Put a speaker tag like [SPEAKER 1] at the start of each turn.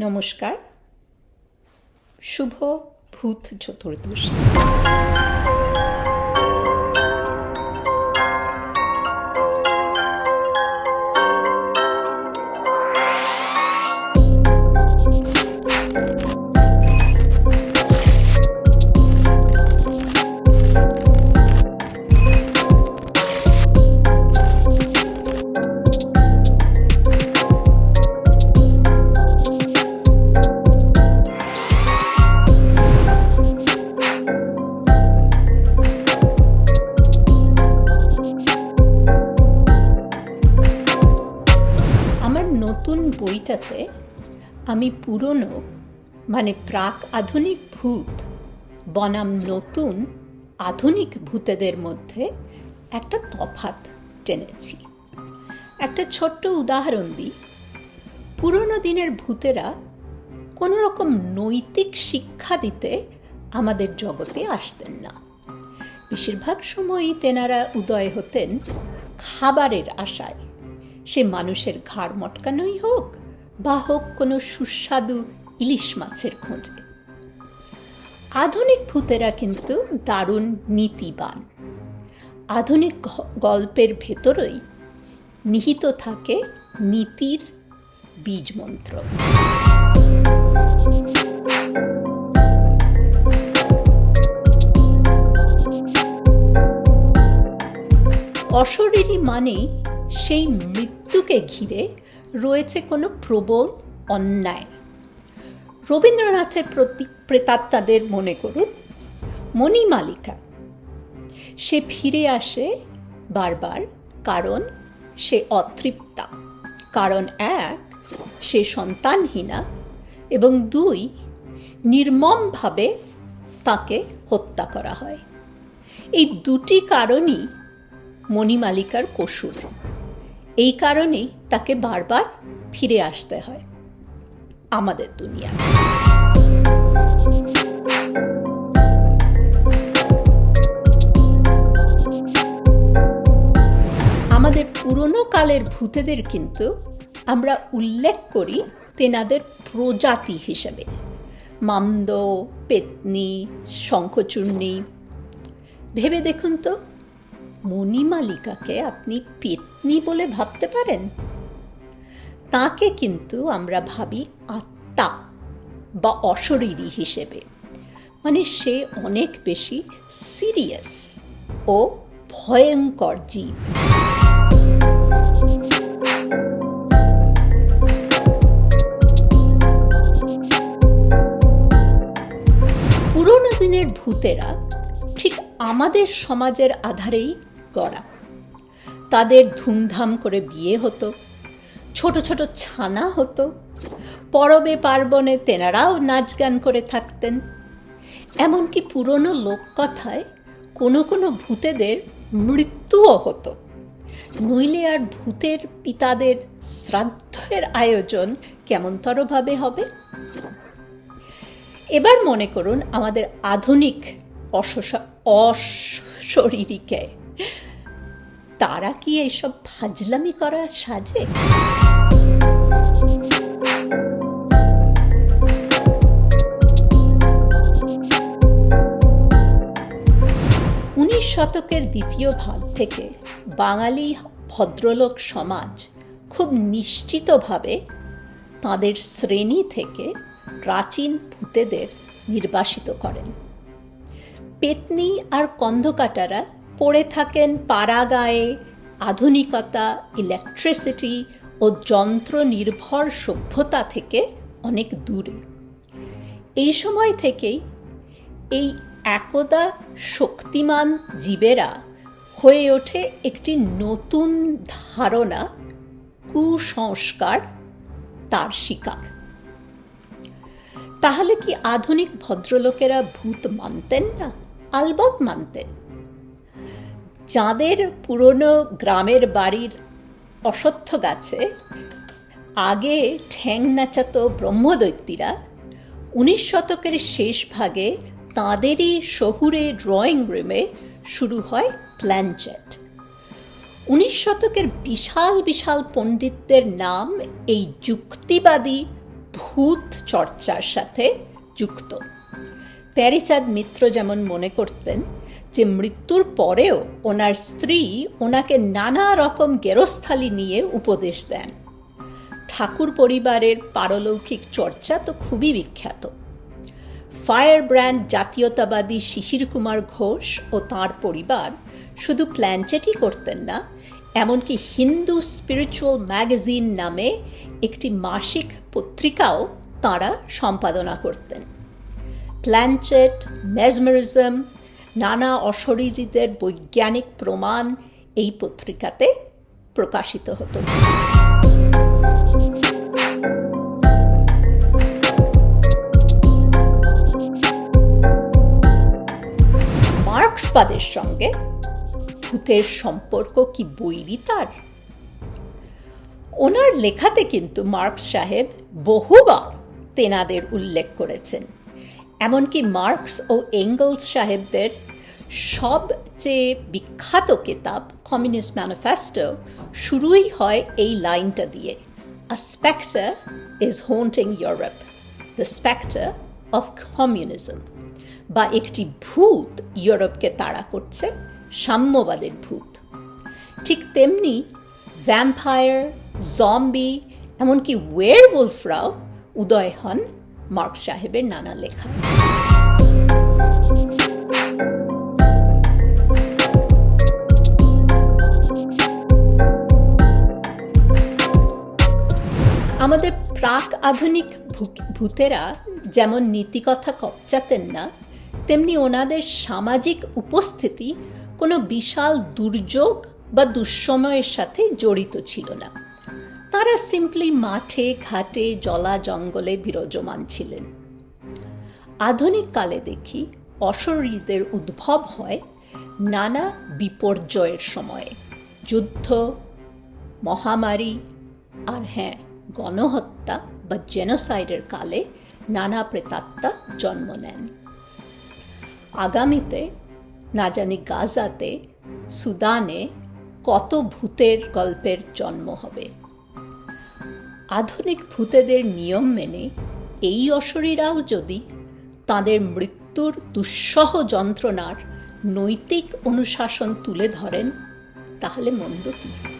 [SPEAKER 1] নমস্কার। শুভ ভূত চতুর্দশী। বইটাতে আমি পুরনো মানে প্রাক আধুনিক ভূত, বনাম নতুন আধুনিক ভূতেদের মধ্যে একটা তফাত টেনেছি। একটা ছোট্ট উদাহরণ দিই। পুরনো দিনের ভূতেরা কোনো রকম নৈতিক শিক্ষা দিতে আমাদের জগতে আসতেন না। বেশিরভাগ সময়ই তেনারা উদয় হতেন খাবারের আশায়। সে মানুষের ঘাড় মটকানোই হোক বা হোক কোনো সুস্বাদু ইলিশ মাছের খোঁজে। আধুনিক ভূতেরা কিন্তু দারুণ নীতিবান। আধুনিক গল্পের ভেতরেই নিহিত থাকে নীতির বীজ মন্ত্র অশরীরী মানেই সেই মৃত্যুকে ঘিরে রয়েছে কোনো প্রবল অন্যায়। রবীন্দ্রনাথের প্রতি প্রেতাত্মাদের মনে করুন মণিমালিকা সে ফিরে আসে বারবার কারণ সে অতৃপ্তা। কারণ এক, সে সন্তানহীনা এবং দুই, নির্মমভাবে তাকে হত্যা করা হয়। এই দুটি কারণই মণিমালিকার কসুর। এই কারণেই তাকে বারবার ফিরে আসতে হয় আমাদের দুনিয়া। আমাদের পুরনো কালের ভূতেদের কিন্তু আমরা উল্লেখ করি তেনাদের প্রজাতি হিসেবে। মামদ, পেতনি, শঙ্খচূর্ণী। ভেবে দেখুন তো মণিমালিকাকে আপনি পেতনি বলে ভাবতে পারেন? তাকে কিন্তু আমরা ভাবি আত্মা বা অশরীরী হিসেবে। মানে সে অনেক বেশি সিরিয়াস ও ভয়ঙ্কর জীব। পুরনো দিনের ভূতেরা ঠিক আমাদের সমাজের আধারেই গড়া। তাদের ধুমধাম করে বিয়ে হতো। ছোট ছোট ছানা হতো। পরবে পার্বণে তেনারাও নাচ গান করে থাকতেন। এমনকি পুরনো লোককথায় কোনো কোনো ভূতেদের মৃত্যুও হতো। নইলে আর ভূতের পিতাদের শ্রাদ্ধের আয়োজন কেমনতরভাবে হবে? এবার মনে করুন আমাদের আধুনিক অশোষা- অশরীরীকে তারা কি এইসব ফাজলামি করা সাজে? উনিশ শতকের দ্বিতীয় ভাগ থেকে বাঙালি ভদ্রলোক সমাজ খুব নিশ্চিতভাবে তাদের শ্রেণি থেকে প্রাচীন ভূতেদের নির্বাসিত করেন। পেতনি আর কন্ধকাটারা পড়ে থাকেন পাড়াগায়ে আধুনিকতা ইলেকট্রিসিটি ও যন্ত্র নির্ভর সভ্যতা থেকে অনেক দূরে। এই সময় থেকেই এই একদা শক্তিমান জীবেরা হয়ে ওঠে একটি নতুন ধারণা, কুসংস্কার, তার শিকার। তাহলে কি আধুনিক ভদ্রলোকেরা ভূত মানতেন না? আলবৎ মানতেন। যাঁদের পুরনো গ্রামের বাড়ির অশ্বত্থ গাছে আগে ঠ্যাং নাচাতো ব্রহ্মদৈত্যীরা, উনিশ শতকের শেষ ভাগে তাঁদেরই শহুরে ড্রয়িং রুমে শুরু হয় প্ল্যানচেট। উনিশ শতকের বিশাল বিশাল পণ্ডিতদের নাম এই যুক্তিবাদী ভূত চর্চার সাথে যুক্ত। প্যারিচাঁদ মিত্র যেমন মনে করতেন যে মৃত্যুর পরেও ওনার স্ত্রী ওনাকে নানা রকম গেরস্থালি নিয়ে উপদেশ দেন। ঠাকুর পরিবারের পারলৌকিক চর্চা তো খুবই বিখ্যাত। ফায়ার ব্র্যান্ড জাতীয়তাবাদী শিশির কুমার ঘোষ ও তার পরিবার শুধু প্ল্যানচেটই করতেন না, এমনকি হিন্দু স্পিরিচুয়াল ম্যাগাজিন নামে একটি মাসিক পত্রিকাও তাঁরা সম্পাদনা করতেন। প্ল্যানচেট মেজমারিজম নানা অশরীরীদের বৈজ্ঞানিক প্রমাণ এই পত্রিকাতে প্রকাশিত হতো। মার্ক্সবাদের সঙ্গে ভূতের সম্পর্ক কি বৈরী তার? ওনার লেখাতে কিন্তু মার্কস সাহেব বহুবার তেনাদের উল্লেখ করেছেন। এমনকি মার্কস ও এঙ্গলস সাহেবদের সবচেয়ে বিখ্যাত কিতাব কমিউনিস্ট ম্যানিফেস্টো শুরুই হয় এই লাইনটা দিয়ে। A spectre is haunting Europe the spectre of communism বা একটি ভূত ইউরোপকে তাড়া করছে, সাম্যবাদের ভূত। ঠিক তেমনি ভ্যাম্পায়ার জম্বি এমনকি ওয়েরউলফরাও উদয় হন মার্ক সাহেবের নানা লেখা আমাদের প্রাক আধুনিক ভূতেরা যেমন নীতিকথা কপচাতেন না, তেমনি ওনাদের সামাজিক উপস্থিতি কোনো বিশাল দুর্যোগ বা দুঃসময়ের সাথে জড়িত ছিল না। তারা সিম্পলি মাঠে, ঘাটে, জলা জঙ্গলে বিরাজমান ছিলেন। আধুনিক কালে দেখি অশরীরদের উদ্ভব হয় নানা বিপর্যয়ের সময়ে। যুদ্ধ, মহামারী, আর হ্যাঁ গণহত্যা বা জেনোসাইডের কালে নানা প্রেতাত্মা জন্ম নেন। আগামীতে, না জানি গাজাতে, সুদানে কত ভূতের গল্পের জন্ম হবে। আধুনিক ভূতেদের নিয়ম মেনে এই অশরীরাও যদি তাদের মৃত্যুর দুঃসহ যন্ত্রণার নৈতিক অনুশাসন তুলে ধরেন, তাহলে মন্দ কী?